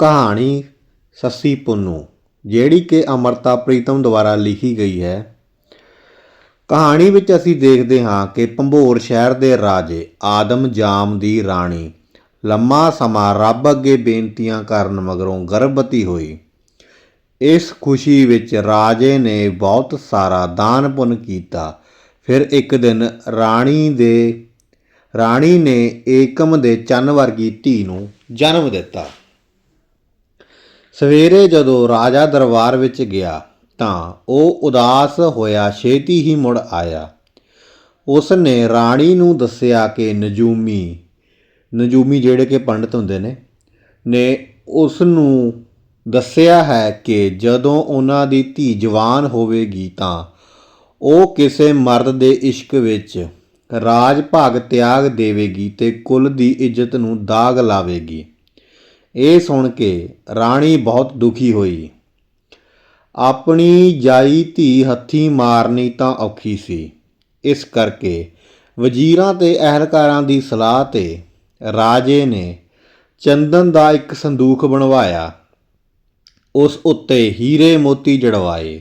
ਕਹਾਣੀ ਸੱਸੀ ਪੁੰਨੂ, ਜਿਹੜੀ ਕਿ ਅਮਰਤਾ ਪ੍ਰੀਤਮ ਦੁਆਰਾ ਲਿਖੀ ਗਈ ਹੈ। ਕਹਾਣੀ ਵਿੱਚ ਅਸੀਂ ਦੇਖਦੇ ਹਾਂ ਕਿ ਭੰਬੋਰ ਸ਼ਹਿਰ ਦੇ ਰਾਜੇ ਆਦਮ ਜਾਮ ਦੀ ਰਾਣੀ ਲੰਮਾ ਸਮਾਂ ਰੱਬ ਅੱਗੇ ਬੇਨਤੀਆਂ ਕਰਨ ਮਗਰੋਂ ਗਰਭਵਤੀ ਹੋਈ। ਇਸ ਖੁਸ਼ੀ ਵਿੱਚ ਰਾਜੇ ਨੇ ਬਹੁਤ ਸਾਰਾ ਦਾਨ ਪੁੰਨ ਕੀਤਾ। ਫਿਰ ਇੱਕ ਦਿਨ ਰਾਣੀ ਦੇ, ਰਾਣੀ ਨੇ ਏਕਮ ਦੇ ਚੰਨ ਵਰਗੀ ਧੀ ਨੂੰ ਜਨਮ ਦਿੱਤਾ। ਸਵੇਰੇ ਜਦੋਂ ਰਾਜਾ ਦਰਬਾਰ ਵਿੱਚ ਗਿਆ ਤਾਂ ਉਹ ਉਦਾਸ ਹੋਇਆ, ਛੇਤੀ ਹੀ ਮੁੜ ਆਇਆ। ਉਸ ਨੇ ਰਾਣੀ ਨੂੰ ਦੱਸਿਆ ਕਿ ਨਜੂਮੀ ਨਜੂਮੀ ਜਿਹੜੇ ਕਿ ਪੰਡਤ ਹੁੰਦੇ ਨੇ ਨੇ ਉਸ ਨੂੰ ਦੱਸਿਆ ਹੈ ਕਿ ਜਦੋਂ ਉਹਨਾਂ ਦੀ ਧੀ ਜਵਾਨ ਹੋਵੇਗੀ ਤਾਂ ਉਹ ਕਿਸੇ ਮਰਦ ਦੇ ਇਸ਼ਕ ਵਿੱਚ ਰਾਜ ਭਾਗ ਤਿਆਗ ਦੇਵੇਗੀ ਤੇ ਕੁੱਲ ਦੀ ਇੱਜ਼ਤ ਨੂੰ ਦਾਗ ਲਾਵੇਗੀ। ਇਹ ਸੁਣ ਕੇ ਰਾਣੀ ਬਹੁਤ ਦੁਖੀ ਹੋਈ। ਆਪਣੀ ਜਾਈ ਧੀ ਹੱਥੀ ਮਾਰਨੀ ਤਾਂ ਔਖੀ ਸੀ। ਇਸ ਕਰਕੇ ਵਜ਼ੀਰਾਂ ਤੇ ਅਹਿਲਕਾਰਾਂ ਦੀ ਸਲਾਹ ਤੇ ਰਾਜੇ ਨੇ ਚੰਦਨ ਦਾ ਇੱਕ ਸੰਦੂਖ ਬਣਵਾਇਆ। ਉਸ ਉੱਤੇ ਹੀਰੇ ਮੋਤੀ ਜੜਵਾਏ।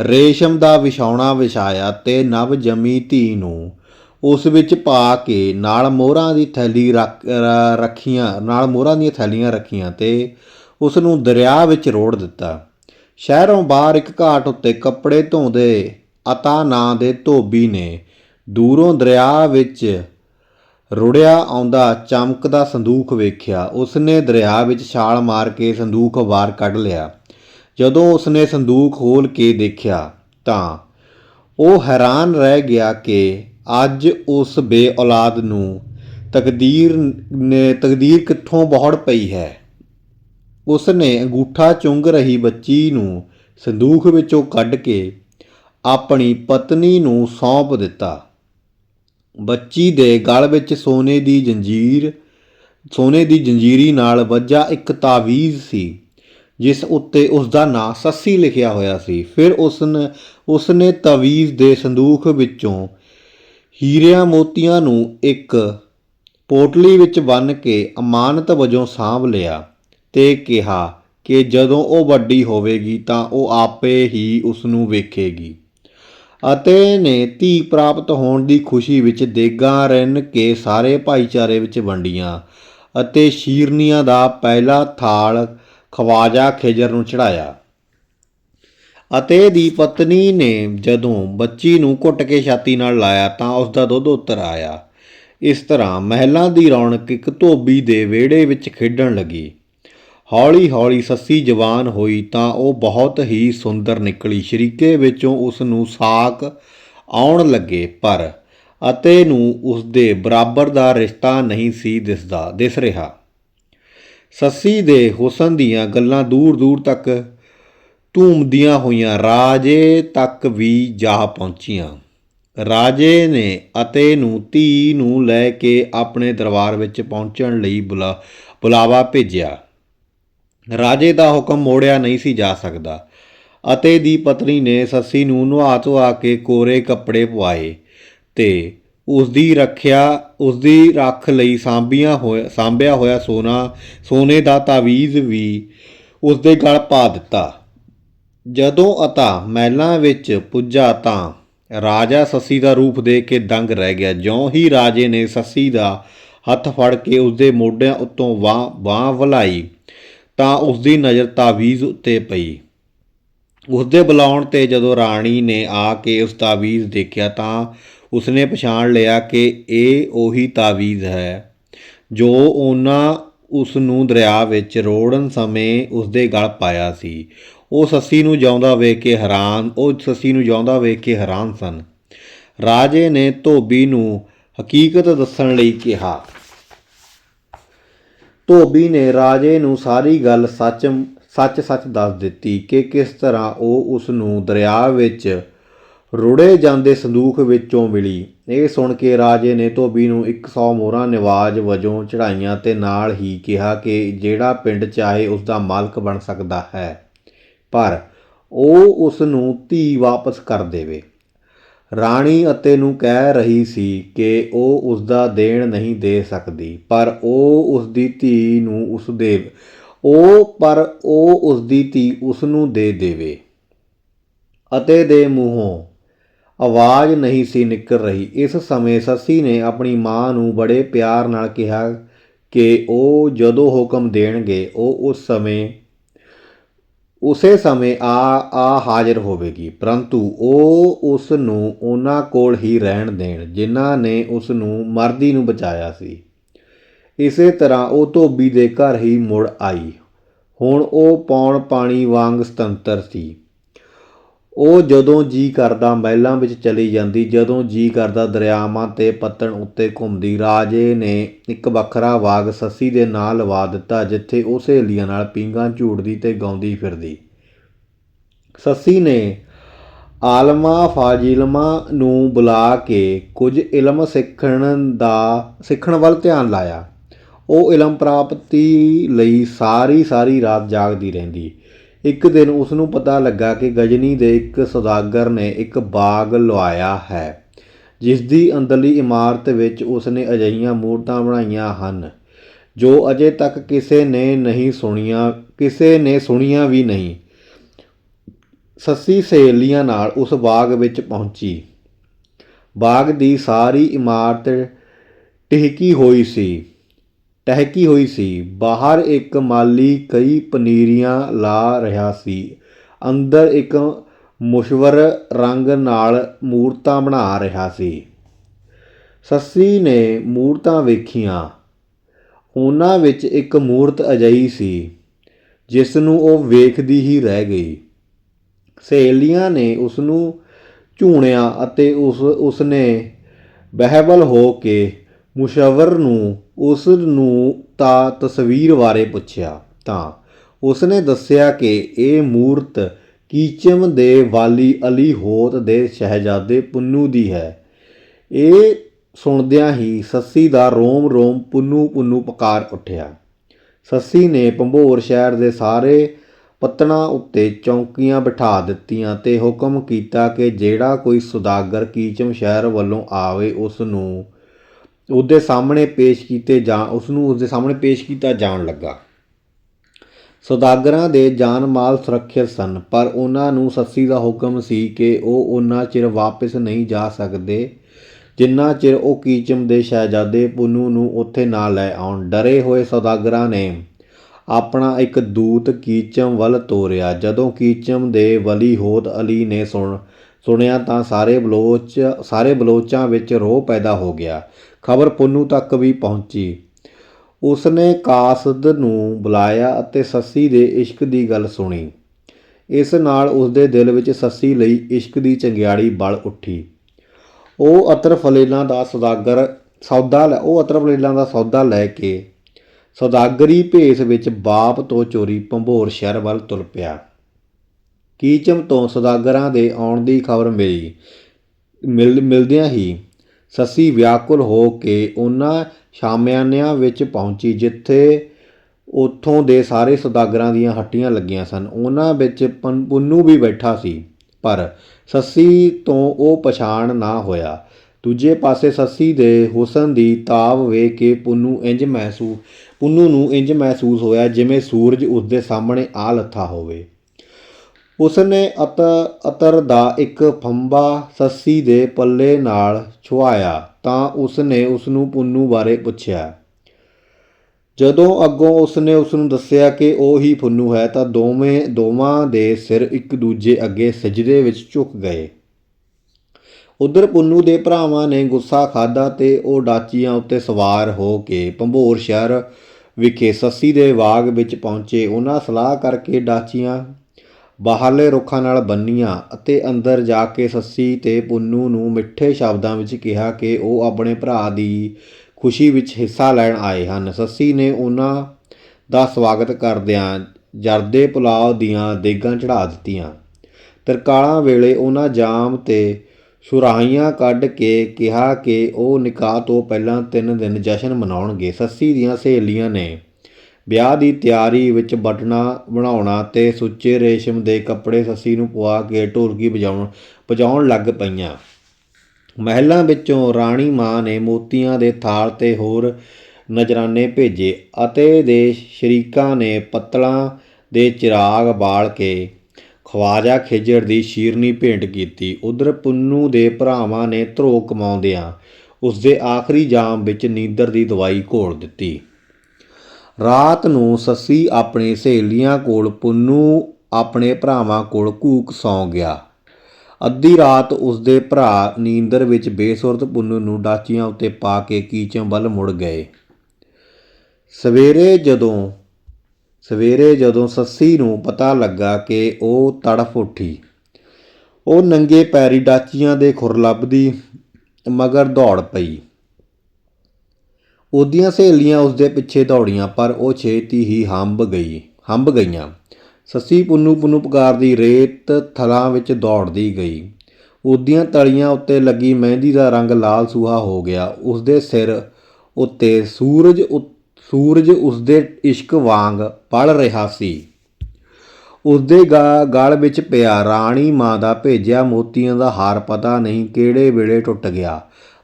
ਰੇਸ਼ਮ ਦਾ ਵਿਛਾਉਣਾ ਵਿਛਾਇਆ ਤੇ ਨਵ ਜਮੀ ਧੀ ਨੂੰ ਉਸ ਵਿੱਚ ਪਾ ਕੇ ਨਾਲ ਮੋਹਰਾਂ ਦੀ ਥੈਲੀ ਰੱਖ- ਰੱਖੀਆਂ, ਨਾਲ ਮੋਹਰਾਂ ਦੀਆਂ ਥੈਲੀਆਂ ਰੱਖੀਆਂ ਤੇ ਉਸ ਨੂੰ ਦਰਿਆ ਵਿੱਚ ਰੋੜ ਦਿੱਤਾ। ਸ਼ਹਿਰੋਂ ਬਾਹਰ ਇੱਕ ਘਾਟ ਉੱਤੇ ਕੱਪੜੇ ਧੋਂਦੇ ਅਤਾ ਨਾਂ ਦੇ ਧੋਬੀ ਨੇ ਦੂਰੋਂ ਦਰਿਆ ਵਿੱਚ ਰੁੜਿਆ ਆਉਂਦਾ ਚਮਕਦਾ ਸੰਦੂਖ ਵੇਖਿਆ। ਉਸਨੇ ਦਰਿਆ ਵਿੱਚ ਛਾਲ ਮਾਰ ਕੇ ਸੰਦੂਖ ਬਾਹਰ ਕੱਢ ਲਿਆ। ਜਦੋਂ ਉਸਨੇ ਸੰਦੂਖ ਖੋਲ ਕੇ ਦੇਖਿਆ ਤਾਂ ਉਹ ਹੈਰਾਨ ਰਹਿ ਗਿਆ ਕਿ ਅੱਜ ਉਸ ਬੇਔਲਾਦ ਨੂੰ ਤਕਦੀਰ ਨੇ, ਤਕਦੀਰ ਕਿੱਥੋਂ ਬਹੁੜ ਪਈ ਹੈ? ਉਸ ਨੇ ਅੰਗੂਠਾ ਚੁੰਗ ਰਹੀ ਬੱਚੀ ਨੂੰ ਸੰਦੂਖ ਵਿੱਚੋਂ ਕੱਢ ਕੇ ਆਪਣੀ ਪਤਨੀ ਨੂੰ ਸੌਂਪ ਦਿੱਤਾ। ਬੱਚੀ ਦੇ ਗਲ ਵਿੱਚ ਸੋਨੇ ਦੀ ਜੰਜੀਰ, ਸੋਨੇ ਦੀ ਜੰਜੀਰੀ ਨਾਲ ਵੱਜਾ ਇੱਕ ਤਾਵੀਜ਼ ਸੀ, ਜਿਸ ਉੱਤੇ ਉਸ ਦਾ ਨਾਂ ਸੱਸੀ ਲਿਖਿਆ ਹੋਇਆ ਸੀ। ਫਿਰ ਉਸ ਨੇ ਉਸ ਨੇ ਤਾਵੀਜ਼ ਦੇ ਸੰਦੂਖ ਵਿੱਚੋਂ ਹੀਰਿਆਂ ਮੋਤੀਆਂ ਨੂੰ ਇੱਕ ਪੋਟਲੀ ਵਿੱਚ ਬੰਨ੍ਹ ਕੇ ਅਮਾਨਤ ਵਜੋਂ ਸਾਂਭ ਲਿਆ ਤੇ ਕਿਹਾ ਕਿ ਜਦੋਂ ਉਹ ਵੱਡੀ ਹੋਵੇਗੀ ਤਾਂ ਉਹ ਆਪੇ ਹੀ ਉਸ ਨੂੰ ਵੇਖੇਗੀ। ਅਤੇ ਨੇ ਧੀ ਪ੍ਰਾਪਤ ਹੋਣ ਦੀ ਖੁਸ਼ੀ ਵਿੱਚ ਦੇਗਾ ਰਿੰਨ ਕੇ ਸਾਰੇ ਭਾਈਚਾਰੇ ਵਿੱਚ ਵੰਡੀਆਂ ਅਤੇ ਸ਼ੀਰਨੀਆਂ ਦਾ ਪਹਿਲਾ ਥਾਲ ਖਵਾਜਾ ਖੇਜਰ ਨੂੰ ਚੜਾਇਆ ਅਤੇ ਦੀ ਪਤਨੀ ਨੇ ਜਦੋਂ ਬੱਚੀ ਨੂੰ ਘੁੱਟ ਕੇ ਛਾਤੀ ਨਾਲ ਲਾਇਆ ਤਾਂ ਉਸ ਦਾ ਦੁੱਧ ਉੱਤਰ ਆਇਆ। ਇਸ ਤਰ੍ਹਾਂ ਮਹਿਲਾਂ ਦੀ ਰੌਣਕ ਇੱਕ ਧੋਬੀ ਦੇ ਵਿਹੜੇ ਵਿੱਚ ਖੇਡਣ ਲੱਗੀ। ਹੌਲੀ-ਹੌਲੀ ਸੱਸੀ ਜਵਾਨ ਹੋਈ ਤਾਂ ਉਹ ਬਹੁਤ ਹੀ ਸੁੰਦਰ ਨਿਕਲੀ। ਸ਼ਰੀਕੇ ਵਿੱਚੋਂ ਉਸ ਨੂੰ ਸਾਕ ਆਉਣ ਲੱਗੇ ਪਰ ਅਤੇ ਨੂੰ ਉਸ ਦੇ ਬਰਾਬਰ ਦਾ ਰਿਸ਼ਤਾ ਨਹੀਂ ਸੀ ਦਿਸਦਾ, ਦਿਸ ਰਿਹਾ। ਸੱਸੀ ਦੇ ਹੁਸਨ ਦੀਆਂ ਗੱਲਾਂ ਦੂਰ-ਦੂਰ ਤੱਕ ਧੂਮਦੀਆਂ ਹੋਈਆਂ ਰਾਜੇ ਤੱਕ ਵੀ ਜਾ ਪਹੁੰਚੀਆਂ। ਰਾਜੇ ਨੇ ਅਤੇ ਨੂੰ ਧੀ ਨੂੰ ਲੈ ਕੇ ਆਪਣੇ ਦਰਬਾਰ ਵਿੱਚ ਪਹੁੰਚਣ ਲਈ ਬੁਲਾ, ਬੁਲਾਵਾ ਭੇਜਿਆ। ਰਾਜੇ ਦਾ ਹੁਕਮ ਮੋੜਿਆ ਨਹੀਂ ਸੀ ਜਾ ਸਕਦਾ ਅਤੇ ਦੀ ਪਤਨੀ ਨੇ ਸੱਸੀ ਨੂੰ ਨੁਹਾ ਧੁਆ ਕੇ ਕੋਰੇ ਕੱਪੜੇ ਪਵਾਏ ਤੇ ਉਸ ਦੀ ਰੱਖਿਆ ਉਸ ਦੀ ਰੱਖ ਲਈ ਸਾਂਭੀਆਂ ਹੋਇਆ, ਸਾਂਭਿਆ ਹੋਇਆ ਸੋਨਾ, ਸੋਨੇ ਦਾ ਤਾਵੀਜ਼ ਵੀ ਉਸ ਦੇ ਗਲ ਪਾ ਦਿੱਤਾ। ਜਦੋਂ ਅਤਾ ਮਹਿਲਾਂ ਵਿੱਚ ਪੁੱਜਾ ਤਾਂ ਰਾਜਾ ਸੱਸੀ ਦਾ ਰੂਪ ਦੇਖ ਕੇ ਦੰਗ ਰਹਿ ਗਿਆ। ਜਿਉਂ ਹੀ ਰਾਜੇ ਨੇ ਸੱਸੀ ਦਾ ਹੱਥ ਫੜ ਕੇ ਉਸਦੇ ਮੋਢਿਆਂ ਉੱਤੋਂ ਬਾਹ ਬਾਹ ਵਲਾਈ ਤਾਂ ਉਸਦੀ ਨਜ਼ਰ ਤਾਵੀਜ਼ ਉੱਤੇ ਪਈ। ਉਸਦੇ ਬੁਲਾਉਣ ਤੇ ਜਦੋਂ ਰਾਣੀ ਨੇ ਆ ਕੇ ਉਸ ਤਾਵੀਜ਼ ਦੇਖਿਆ ਤਾਂ ਉਸਨੇ ਪਛਾਣ ਲਿਆ ਕਿ ਇਹ ਉਹੀ ਤਾਵੀਜ਼ ਹੈ ਜੋ ਉਹਨਾਂ ਉਸ ਨੂੰ ਦਰਿਆ ਵਿੱਚ ਰੋੜਨ ਸਮੇਂ ਉਸ ਦੇ ਗਲ ਪਾਇਆ ਸੀ। ਉਹ ਸੱਸੀ ਨੂੰ ਜਿਉਂਦਾ ਵੇਖ ਕੇ ਹੈਰਾਨ, ਉਹ ਸੱਸੀ ਨੂੰ ਜਿਉਂਦਾ ਵੇਖ ਕੇ ਹੈਰਾਨ ਸਨ। ਰਾਜੇ ਨੇ ਧੋਬੀ ਨੂੰ ਹਕੀਕਤ ਦੱਸਣ ਲਈ ਕਿਹਾ। ਧੋਬੀ ਨੇ ਰਾਜੇ ਨੂੰ ਸਾਰੀ ਗੱਲ ਸੱਚ ਸੱਚ ਸੱਚ ਦੱਸ ਦਿੱਤੀ ਕਿ ਕਿਸ ਤਰ੍ਹਾਂ ਉਹ ਉਸ ਨੂੰ ਦਰਿਆ ਵਿੱਚ ਰੁੜੇ ਜਾਂਦੇ ਸੰਦੂਖ ਵਿੱਚੋਂ ਮਿਲੀ। ਇਹ ਸੁਣ ਕੇ ਰਾਜੇ ਨੇ ਧੋਬੀ ਨੂੰ 100 ਮੋਹਰਾਂ ਨਿਵਾਜ ਵਜੋਂ ਚੜਾਈਆਂ ਤੇ ਨਾਲ ਹੀ ਕਿਹਾ ਕਿ ਜਿਹੜਾ ਪਿੰਡ ਚਾਹੇ ਉਸ ਦਾ ਮਾਲਕ ਬਣ ਸਕਦਾ ਹੈ, ਪਰ ਉਹ ਉਸ ਨੂੰ ਧੀ ਵਾਪਸ ਕਰ ਦੇਵੇ। ਰਾਣੀ ਅਤੇ ਨੂੰ ਕਹਿ ਰਹੀ ਸੀ ਕਿ ਉਹ ਉਸ ਦਾ ਦੇਣ ਨਹੀਂ ਦੇ ਸਕਦੀ, ਪਰ ਉਹ ਉਸ ਦੀ ਧੀ ਨੂੰ ਉਸ ਦੇ, ਉਹ, ਪਰ ਉਹ ਉਸ ਦੀ ਧੀ ਉਸ ਨੂੰ ਦੇ ਦੇਵੇ। ਅਤੇ ਦੇ ਮੂੰਹੋਂ ਆਵਾਜ਼ ਨਹੀਂ ਸੀ ਨਿਕਲ ਰਹੀ। ਇਸ ਸਮੇਂ ਸੱਸੀ ਨੇ ਆਪਣੀ ਮਾਂ ਨੂੰ ਬੜੇ ਪਿਆਰ ਨਾਲ ਕਿਹਾ ਕਿ ਉਹ ਜਦੋਂ ਹੁਕਮ ਦੇਣਗੇ, ਉਹ ਉਸ ਸਮੇਂ, ਉਸੇ ਸਮੇਂ ਆ ਆ ਹਾਜ਼ਰ ਹੋਵੇਗੀ। ਪਰੰਤੂ ਉਹ ਉਸ ਨੂੰ ਉਹਨਾਂ ਕੋਲ ਹੀ ਰਹਿਣ ਦੇਣ, ਜਿਨ੍ਹਾਂ ਨੇ ਉਸ ਨੂੰ ਮਰਦੀ ਨੂੰ ਬਚਾਇਆ ਸੀ। ਇਸੇ ਤਰ੍ਹਾਂ ਉਹ ਧੋਬੀ ਦੇ ਘਰ ਹੀ ਮੁੜ ਆਈ। ਹੁਣ ਉਹ ਪੌਣ ਪਾਣੀ ਵਾਂਗ ਸੁਤੰਤਰ ਸੀ। ਉਹ ਜਦੋਂ ਜੀ ਕਰਦਾ ਮਹਿਲਾਂ ਵਿੱਚ ਚਲੀ ਜਾਂਦੀ, ਜਦੋਂ ਜੀ ਕਰਦਾ ਦਰਿਆਵਾਂ ਤੇ ਪੱਤਣ ਉੱਤੇ ਘੁੰਮਦੀ, ਰਾਜੇ ਨੇ ਇੱਕ ਵੱਖਰਾ ਬਾਗ ਸੱਸੀ ਦੇ ਨਾਂ ਲਵਾ ਦਿੱਤਾ, ਜਿੱਥੇ ਉਹ ਸਹੇਲੀਆਂ ਨਾਲ ਪੀਂਘਾਂ ਝੂੜਦੀ ਤੇ ਗਾਉਂਦੀ ਫਿਰਦੀ। ਸੱਸੀ ਨੇ ਆਲਮਾ, ਫਾਜ਼ਿਲਮਾ ਨੂੰ ਬੁਲਾ ਕੇ ਕੁਝ ਇਲਮ ਸਿੱਖਣ ਦਾ, ਸਿੱਖਣ ਵੱਲ ਧਿਆਨ ਲਾਇਆ। ਉਹ ਇਲਮ ਪ੍ਰਾਪਤੀ ਲਈ ਸਾਰੀ ਸਾਰੀ ਰਾਤ ਜਾਗਦੀ ਰਹਿੰਦੀ। ਇੱਕ ਦਿਨ ਉਸ ਨੂੰ ਪਤਾ ਲੱਗਾ ਕਿ ਗਜਨੀ ਦੇ ਇੱਕ ਸੌਦਾਗਰ ਨੇ ਇੱਕ ਬਾਗ ਲਵਾਇਆ ਹੈ ਜਿਸ ਦੀ ਅੰਦਰਲੀ ਇਮਾਰਤ ਵਿੱਚ ਉਸ ਨੇ ਅਜਿਹੀਆਂ ਮੂਰਤਾਂ ਬਣਾਈਆਂ ਹਨ, ਜੋ ਅਜੇ ਤੱਕ ਕਿਸੇ ਨੇ ਨਹੀਂ ਸੁਣੀਆਂ, ਕਿਸੇ ਨੇ ਸੁਣੀਆਂ ਵੀ ਨਹੀਂ। ਸੱਸੀ ਸਹੇਲੀਆਂ ਨਾਲ ਉਸ ਬਾਗ ਵਿੱਚ ਪਹੁੰਚੀ। ਬਾਗ ਦੀ ਸਾਰੀ ਇਮਾਰਤ ਟਿਹਕੀ ਹੋਈ ਸੀ। ਟਹਿਕੀ ਹੋਈ ਸੀ। ਬਾਹਰ ਇੱਕ ਮਾਲੀ ਕਈ ਪਨੀਰੀਆਂ ਲਾ ਰਿਹਾ ਸੀ। ਅੰਦਰ ਇੱਕ ਮੁਸ਼ਵਰ ਰੰਗ ਨਾਲ ਮੂਰਤਾਂ ਬਣਾ ਰਿਹਾ ਸੀ। ਸੱਸੀ ਨੇ ਮੂਰਤਾਂ ਵੇਖੀਆਂ। ਉਹਨਾਂ ਵਿੱਚ ਇੱਕ ਮੂਰਤ ਅਜਈ ਸੀ ਜਿਸ ਨੂੰ ਉਹ ਵੇਖਦੀ ਹੀ ਰਹਿ ਗਈ। ਸਹੇਲੀਆਂ ਨੇ ਉਸ ਨੂੰ ਝੂਣਿਆ ਅਤੇ ਉਸ, ਉਸਨੇ ਬਹਿਬਲ ਹੋ ਕੇ ਮੁਸ਼ਵਰ ਨੂੰ ਉਸ ਨੂੰ ਤਾਂ ਤਸਵੀਰ ਬਾਰੇ ਪੁੱਛਿਆ ਤਾਂ ਉਸਨੇ ਦੱਸਿਆ ਕਿ ਇਹ ਮੂਰਤ ਕੀਚਮ ਦੇ ਵਾਲੀ ਅਲੀ ਹੋਤ ਦੇ ਸ਼ਹਿਜ਼ਾਦੇ ਪੁੰਨੂ ਦੀ ਹੈ। ਇਹ ਸੁਣਦਿਆਂ ਹੀ ਸੱਸੀ ਦਾ ਰੋਮ ਰੋਮ ਪੁੰਨੂ ਪੁੰਨੂ ਪੁਕਾਰ ਉੱਠਿਆ। ਸੱਸੀ ਨੇ ਭੰਬੋਰ ਸ਼ਹਿਰ ਦੇ ਸਾਰੇ ਪੱਤਣਾ ਉੱਤੇ ਚੌਂਕੀਆਂ ਬਿਠਾ ਦਿੱਤੀਆਂ ਤੇ ਹੁਕਮ ਕੀਤਾ ਕਿ ਜਿਹੜਾ ਕੋਈ ਸੁਦਾਗਰ ਕੀਚਮ ਸ਼ਹਿਰ ਵੱਲੋਂ ਆਵੇ, ਉਸ ਨੂੰ ਉਹਦੇ ਸਾਹਮਣੇ ਪੇਸ਼ ਕੀਤੇ ਜਾਂ ਉਸ ਨੂੰ ਉਸਦੇ ਸਾਹਮਣੇ ਪੇਸ਼ ਕੀਤਾ ਜਾਣ ਲੱਗਾ। ਸੌਦਾਗਰਾਂ ਦੇ ਜਾਨ ਮਾਲ ਸੁਰੱਖਿਅਤ ਸਨ, ਪਰ ਉਹਨਾਂ ਨੂੰ ਸੱਸੀ ਦਾ ਹੁਕਮ ਸੀ ਕਿ ਉਹ ਉਹਨਾਂ ਚਿਰ ਵਾਪਸ ਨਹੀਂ ਜਾ ਸਕਦੇ, ਜਿੰਨਾ ਚਿਰ ਉਹ ਕੀਚਮ ਦੇ ਸ਼ਹਿਜ਼ਾਦੇ ਪੁੰਨੂ ਨੂੰ ਉੱਥੇ ਨਾ ਲੈ ਆਉਣ। ਡਰੇ ਹੋਏ ਸੌਦਾਗਰਾਂ ਨੇ ਆਪਣਾ ਇੱਕ ਦੂਤ ਕੀਚਮ ਵੱਲ ਤੋਰਿਆ। ਜਦੋਂ ਕੀਚਮ ਦੇ ਵਲੀ ਹੋਤ ਅਲੀ ਨੇ ਸੁਣ ਸੁਣਿਆ ਤਾਂ ਸਾਰੇ ਬਲੋਚ, ਸਾਰੇ ਬਲੋਚਾਂ ਵਿੱਚ ਰੋਹ ਪੈਦਾ ਹੋ ਗਿਆ। ਖਬਰ ਪੁੰਨੂ ਤੱਕ ਵੀ ਪਹੁੰਚੀ। ਉਸਨੇ ਕਾਸਦ ਨੂੰ ਬੁਲਾਇਆ ਅਤੇ ਸੱਸੀ ਦੇ ਇਸ਼ਕ ਦੀ ਗੱਲ ਸੁਣੀ। ਇਸ ਨਾਲ ਉਸਦੇ ਦਿਲ ਵਿੱਚ ਸੱਸੀ ਲਈ ਇਸ਼ਕ ਦੀ ਚੰਗਿਆੜੀ ਬਲ ਉੱਠੀ। ਉਹ ਅਤਰ ਫਲੇਲਾਂ ਦਾ ਸੌਦਾਗਰ ਸੌਦਾ ਲੈ, ਉਹ ਅਤਰ ਫਲੇਲਾਂ ਦਾ ਸੌਦਾ ਲੈ ਕੇ ਸੌਦਾਗਰੀ ਭੇਸ ਵਿੱਚ ਬਾਪ ਤੋਂ ਚੋਰੀ ਪੰਭੋਰ ਸ਼ਹਿਰ ਵੱਲ ਤੁਰ ਪਿਆ। ਕੀਚਮ ਤੋਂ ਸੌਦਾਗਰਾਂ ਦੇ ਆਉਣ ਦੀ ਖਬਰ ਮਿਲੀ, ਮਿਲ, ਮਿਲਦਿਆਂ ਹੀ ਸੱਸੀ ਵਿਆਕੁਲ ਹੋ ਕੇ ਉਹਨਾਂ ਸ਼ਾਮਿਆਨਿਆਂ ਵਿੱਚ ਪਹੁੰਚੀ, ਜਿੱਥੇ ਉੱਥੋਂ ਦੇ ਸਾਰੇ ਸੌਦਾਗਰਾਂ ਦੀਆਂ ਹੱਟੀਆਂ ਲੱਗੀਆਂ ਸਨ। ਉਹਨਾਂ ਵਿੱਚ ਪਨ- ਪੁੰਨੂ ਵੀ ਬੈਠਾ ਸੀ, ਪਰ ਸੱਸੀ ਤੋਂ ਉਹ ਪਛਾਣ ਨਾ ਹੋਇਆ। ਦੂਜੇ ਪਾਸੇ ਸੱਸੀ ਦੇ ਹੁਸਨ ਦੀ ਤਾਬ ਵੇਖ ਕੇ ਪੁੰਨੂ ਇੰਜ ਮਹਿਸੂਸ ਪੁੰਨੂ ਨੂੰ ਇੰਜ ਮਹਿਸੂਸ ਹੋਇਆ ਜਿਵੇਂ ਸੂਰਜ ਉਸਦੇ ਸਾਹਮਣੇ ਆ ਲੱਥਾ ਹੋਵੇ। ਉਸ ਨੇ ਅਤ, ਅਤਰ ਦਾ ਇੱਕ ਫੰਬਾ ਸੱਸੀ ਦੇ ਪੱਲੇ ਨਾਲ ਛੁਆਇਆ ਤਾਂ ਉਸਨੇ ਉਸ ਨੂੰ ਪੁੰਨੂ ਬਾਰੇ ਪੁੱਛਿਆ। ਜਦੋਂ ਅੱਗੋਂ ਉਸਨੇ ਉਸ ਨੂੰ ਦੱਸਿਆ ਕਿ ਉਹ ਹੀ ਪੁੰਨੂ ਹੈ ਤਾਂ ਦੋਵੇਂ, ਦੋਵਾਂ ਦੇ ਸਿਰ ਇੱਕ ਦੂਜੇ ਅੱਗੇ ਸਜਦੇ ਵਿੱਚ ਝੁਕ ਗਏ। ਉਧਰ ਪੁੰਨੂ ਦੇ ਭਰਾਵਾਂ ਨੇ ਗੁੱਸਾ ਖਾਦਾ ਤੇ ਉਹ ਡਾਚੀਆਂ ਉੱਤੇ ਸਵਾਰ ਹੋ ਕੇ ਪੰਭੋਰ ਸ਼ਹਿਰ ਵਿਖੇ ਸੱਸੀ ਦੇ ਬਾਗ ਵਿੱਚ ਪਹੁੰਚੇ। ਉਹਨਾਂ ਸਲਾਹ ਕਰਕੇ ਡਾਚੀਆਂ ਬਾਹਰਲੇ ਰੁੱਖਾਂ ਨਾਲ ਬੰਨ੍ਹੀਆਂ ਅਤੇ ਅੰਦਰ ਜਾ ਕੇ ਸੱਸੀ ਤੇ ਪੁੰਨੂੰ ਨੂੰ ਮਿੱਠੇ ਸ਼ਬਦਾਂ ਵਿੱਚ ਕਿਹਾ ਕਿ ਉਹ ਆਪਣੇ ਭਰਾ ਦੀ ਖੁਸ਼ੀ ਵਿੱਚ ਹਿੱਸਾ ਲੈਣ ਆਏ ਹਨ। ਸੱਸੀ ਨੇ ਉਹਨਾਂ ਦਾ ਸਵਾਗਤ ਕਰਦਿਆਂ ਜਰਦੇ ਪੁਲਾਅ ਦੀਆਂ ਦੇਗਾਂ ਚੜ੍ਹਾ ਦਿੱਤੀਆਂ। ਤਰਕਾਲਾਂ ਵੇਲੇ ਉਹਨਾਂ ਜਾਮ ਤੇ ਸੁਰਾਹੀਆਂ ਕੱਢ ਕੇ ਕਿਹਾ ਕਿ ਉਹ ਨਿਕਾਹ ਤੋਂ ਪਹਿਲਾਂ ਤਿੰਨ ਦਿਨ ਜਸ਼ਨ ਮਨਾਉਣਗੇ। ਸੱਸੀ ਦੀਆਂ ਸਹੇਲੀਆਂ ਨੇ ਵਿਆਹ ਦੀ ਤਿਆਰੀ ਵਿੱਚ ਬਟਨਾ ਬਣਾਉਣਾ ਅਤੇ ਸੁੱਚੇ ਰੇਸ਼ਮ ਦੇ ਕੱਪੜੇ ਸੱਸੀ ਨੂੰ ਪੁਆ ਕੇ ਢੋਲਕੀ ਵਜਾਉਣ ਵਜਾਉਣ ਲੱਗ ਪਈਆਂ। ਮਹਿਲਾਂ ਵਿੱਚੋਂ ਰਾਣੀ ਮਾਂ ਨੇ ਮੋਤੀਆਂ ਦੇ ਥਾਲ ਤੇ ਹੋਰ ਨਜਰਾਨੇ ਭੇਜੇ ਅਤੇ ਦੇ ਸ਼ਰੀਕਾਂ ਨੇ ਪੱਤਲਾਂ ਦੇ ਚਿਰਾਗ ਬਾਲ ਕੇ ਖਵਾਜਾ ਖਿਜਰ ਦੀ ਸ਼ੀਰਨੀ ਭੇਂਟ ਕੀਤੀ। ਉਧਰ ਪੁੰਨੂ ਦੇ ਭਰਾਵਾਂ ਨੇ ਧਰੋ ਕਮਾਉਂਦਿਆਂ ਉਸ ਦੇ ਆਖਰੀ ਜਾਮ ਵਿੱਚ ਨੀਂਦਰ ਦੀ ਦਵਾਈ ਘੋਲ ਦਿੱਤੀ। ਰਾਤ ਨੂੰ ਸੱਸੀ ਆਪਣੀ ਸਹੇਲੀਆਂ ਕੋਲ ਪੁੰਨੂ ਆਪਣੇ ਭਰਾਵਾਂ ਕੋਲ ਕੂਕ ਸੌਂ ਗਿਆ। ਅੱਧੀ ਰਾਤ ਉਸਦੇ ਭਰਾ ਨੀਂਦਰ ਵਿੱਚ ਬੇਸੁਰਤ ਪੁੰਨੂ ਨੂੰ ਡਾਚੀਆਂ ਉੱਤੇ ਪਾ ਕੇ ਕੀਚੋਂ ਵੱਲ ਮੁੜ ਗਏ। ਸਵੇਰੇ ਜਦੋਂ ਸਵੇਰੇ ਜਦੋਂ ਸੱਸੀ ਨੂੰ ਪਤਾ ਲੱਗਾ ਕਿ ਉਹ ਤੜਫ ਉੱਠੀ, ਉਹ ਨੰਗੇ ਪੈਰੀ ਡਾਚੀਆਂ ਦੇ ਖੁਰ ਲੱਭਦੀ ਮਗਰ ਦੌੜ ਪਈ। ਉਹਦੀਆਂ ਸਹੇਲੀਆਂ ਉਸ ਦੇ ਪਿੱਛੇ ਦੌੜੀਆਂ, ਪਰ ਉਹ ਛੇਤੀ ਹੀ ਹੰਭ ਗਈ ਹੰਭ ਗਈਆਂ। ਸੱਸੀ ਪੁੰਨੂ ਪੁੰਨੂ ਪੁਕਾਰਦੀ ਰੇਤ ਥਲਾਂ ਵਿੱਚ ਦੌੜਦੀ ਗਈ। ਉਹਦੀਆਂ ਤਲੀਆਂ ਉੱਤੇ ਲੱਗੀ ਮਹਿੰਦੀ ਦਾ ਰੰਗ ਲਾਲ ਸੂਹਾ ਹੋ ਗਿਆ। ਉਸ ਦੇ ਸਿਰ ਉੱਤੇ ਸੂਰਜ ਉ- ਸੂਰਜ ਉਸ ਦੇ ਇਸ਼ਕ ਵਾਂਗ ਪੜ ਰਿਹਾ ਸੀ। ਉਸ ਦੇ ਗਾ- ਗਲ ਵਿੱਚ ਪਿਆ, ਰਾਣੀ ਮਾਂ ਦਾ ਭੇਜਿਆ ਮੋਤੀਆਂ ਦਾ ਹਾਰ ਪਤਾ ਨਹੀਂ ਕਿਹੜੇ ਵੇਲੇ ਟੁੱਟ ਗਿਆ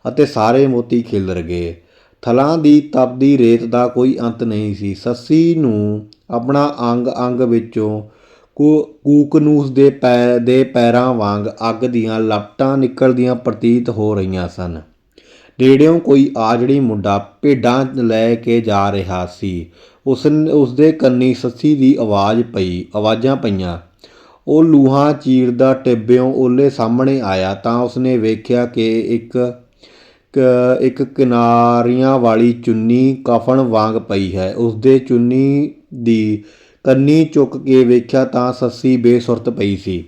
ਅਤੇ ਸਾਰੇ ਮੋਤੀ ਖਿਲਰ ਗਏ। ਥਲਾਂ ਦੀ ਤਪਦੀ ਰੇਤ ਦਾ ਕੋਈ ਅੰਤ ਨਹੀਂ ਸੀ। ਸੱਸੀ ਨੂੰ ਆਪਣਾ ਅੰਗ ਅੰਗ ਵਿੱਚੋਂ ਕੂ- ਕੂਕਨੂਸ ਦੇ ਪੈ ਦੇ ਪੈਰਾਂ ਵਾਂਗ ਅੱਗ ਦੀਆਂ ਲਪਟਾਂ ਨਿਕਲਦੀਆਂ ਪ੍ਰਤੀਤ ਹੋ ਰਹੀਆਂ ਸਨ। ਨੇੜਿਓਂ ਕੋਈ ਆਜੜੀ ਮੁੰਡਾ ਭੇਡਾਂ ਲੈ ਕੇ ਜਾ ਰਿਹਾ ਸੀ। ਉਸ ਉਸ ਦੇ ਕੰਨੀ ਸੱਸੀ ਦੀ ਆਵਾਜ਼ ਪਈ, ਆਵਾਜ਼ਾਂ ਪਈਆਂ। ਉਹ ਲੂਹਾਂ ਚੀਰਦਾ ਟਿੱਬਿਓਂ ਓਲੇ ਸਾਹਮਣੇ ਆਇਆ ਤਾਂ ਉਸਨੇ ਵੇਖਿਆ ਕਿ ਇੱਕ ਇੱਕ ਕਿਨਾਰੀਆਂ ਵਾਲੀ ਚੁੰਨੀ ਕਫਨ ਵਾਂਗ ਪਈ ਹੈ। ਉਸਦੇ ਚੁੰਨੀ ਦੀ ਕੰਨੀ ਚੁੱਕ ਕੇ ਵੇਖਿਆ ਤਾਂ ਸੱਸੀ ਬੇਸੁਰਤ ਪਈ ਸੀ।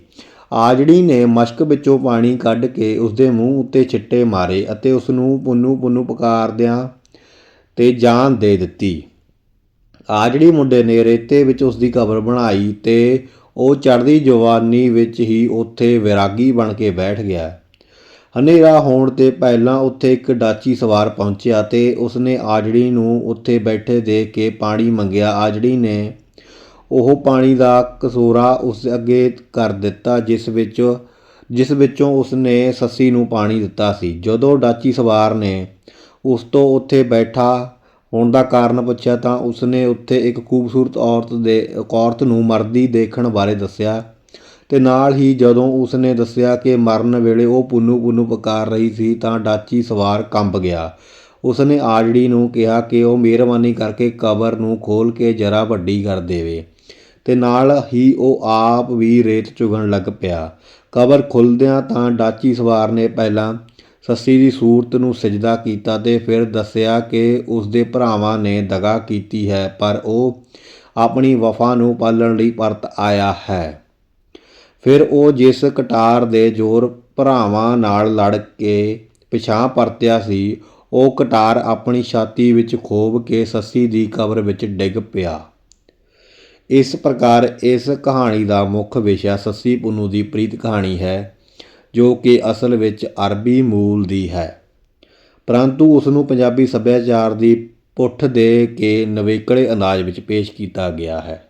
ਆਜੜੀ ਨੇ ਮਸ਼ਕ ਵਿੱਚੋਂ ਪਾਣੀ ਕੱਢ ਕੇ ਉਸਦੇ ਮੂੰਹ ਉੱਤੇ ਛਿੱਟੇ ਮਾਰੇ ਅਤੇ ਉਸ ਨੂੰ ਪੁੰਨੂ ਪੁੰਨੂ ਪੁਕਾਰਦਿਆਂ ਤੇ ਜਾਨ ਦੇ ਦਿੱਤੀ। ਆਜੜੀ ਮੁੰਡੇ ਨੇ ਰੇਤੇ ਵਿੱਚ ਉਸ ਦੀ ਕਬਰ ਬਣਾਈ ਤੇ ਉਹ ਚੜ੍ਹਦੀ ਜਵਾਨੀ ਵਿੱਚ ਹੀ ਉੱਥੇ ਵਿਰਾਗੀ ਬਣ ਕੇ ਬੈਠ ਗਿਆ। ਹਨੇਰਾ ਹੋਣ ਤੇ ਪਹਿਲਾਂ ਉੱਥੇ ਇੱਕ ਡਾਚੀ ਸਵਾਰ ਪਹੁੰਚਿਆ ਤੇ ਉਸਨੇ ਆਜੜੀ ਨੂੰ ਉੱਥੇ ਬੈਠੇ ਦੇਖ ਕੇ ਪਾਣੀ ਮੰਗਿਆ। ਆਜੜੀ ਨੇ ਉਹ ਪਾਣੀ ਦਾ ਕਸੋਰਾ ਉਸ ਅੱਗੇ ਕਰ ਦਿੱਤਾ, ਜਿਸ ਵਿੱਚ, ਜਿਸ ਵਿੱਚੋਂ ਉਸਨੇ ਸੱਸੀ ਨੂੰ ਪਾਣੀ ਦਿੱਤਾ ਸੀ। ਜਦੋਂ ਡਾਚੀ ਸਵਾਰ ਨੇ ਉਸ ਤੋਂ ਉੱਥੇ ਬੈਠਾ ਹੋਣ ਦਾ ਕਾਰਨ ਪੁੱਛਿਆ ਤਾਂ ਉਸਨੇ ਉੱਥੇ ਇੱਕ ਖੂਬਸੂਰਤ ਔਰਤ ਦੇ, ਔਰਤ ਨੂੰ ਮਰਦੀ ਦੇਖਣ ਬਾਰੇ ਦੱਸਿਆ। ਤੇ ਨਾਲ ਹੀ ਜਦੋਂ ਉਸਨੇ ਦੱਸਿਆ ਕਿ ਮਰਨ ਵੇਲੇ ਉਹ ਪੁੰਨੂ ਪੁੰਨੂ ਪੁਕਾਰ ਰਹੀ ਸੀ ਤਾਂ ਡਾਚੀ ਸਵਾਰ ਕੰਬ ਗਿਆ। ਉਸਨੇ ਆਜੜੀ ਨੂੰ ਕਿਹਾ ਕਿ ਉਹ ਮਿਹਰਬਾਨੀ ਕਰਕੇ ਕਬਰ ਨੂੰ ਖੋਲ ਕੇ ਜਰਾ ਵੱਡੀ ਕਰ ਦੇਵੇ। ਤੇ ਨਾਲ ਹੀ ਉਹ ਆਪ ਵੀ ਰੇਤ ਚੁਗਣ ਲੱਗ ਪਿਆ। ਕਬਰ ਖੁੱਲਦਿਆਂ ਤਾਂ ਡਾਚੀ ਸਵਾਰ ਨੇ ਪਹਿਲਾਂ ਸੱਸੀ ਦੀ ਸੂਰਤ ਨੂੰ ਸਜਦਾ ਕੀਤਾ ਤੇ ਫਿਰ ਦੱਸਿਆ ਕਿ ਉਸ ਦੇ ਭਰਾਵਾਂ ਨੇ ਦਗਾ ਕੀਤੀ ਹੈ, ਪਰ ਉਹ ਆਪਣੀ ਵਫਾ ਨੂੰ ਪਾਲਣ ਲਈ ਪਰਤ ਆਇਆ ਹੈ। ਫਿਰ ਉਹ ਜਿਸ ਕਟਾਰ ਦੇ ਜ਼ੋਰ ਭਰਾਵਾਂ ਨਾਲ ਲੜ ਕੇ ਪਿਛਾਂ ਪਰਤਿਆ ਸੀ, ਉਹ ਕਟਾਰ ਆਪਣੀ ਛਾਤੀ ਵਿੱਚ ਖੋਭ ਕੇ ਸੱਸੀ ਦੀ ਕਬਰ ਵਿੱਚ ਡਿੱਗ ਪਿਆ। ਇਸ ਪ੍ਰਕਾਰ ਇਸ ਕਹਾਣੀ ਦਾ ਮੁੱਖ ਵਿਸ਼ਾ ਸੱਸੀ ਪੁੰਨੂ ਦੀ ਪ੍ਰੀਤ ਕਹਾਣੀ ਹੈ, ਜੋ ਕਿ ਅਸਲ ਵਿੱਚ ਅਰਬੀ ਮੂਲ ਦੀ ਹੈ। ਪਰੰਤੂ ਉਸ ਨੂੰ ਪੰਜਾਬੀ ਸੱਭਿਆਚਾਰ ਦੀ ਪੁੱਠ ਦੇ ਕੇ ਨਵੇਕੜੇ ਅੰਦਾਜ਼ ਵਿੱਚ ਪੇਸ਼ ਕੀਤਾ ਗਿਆ ਹੈ।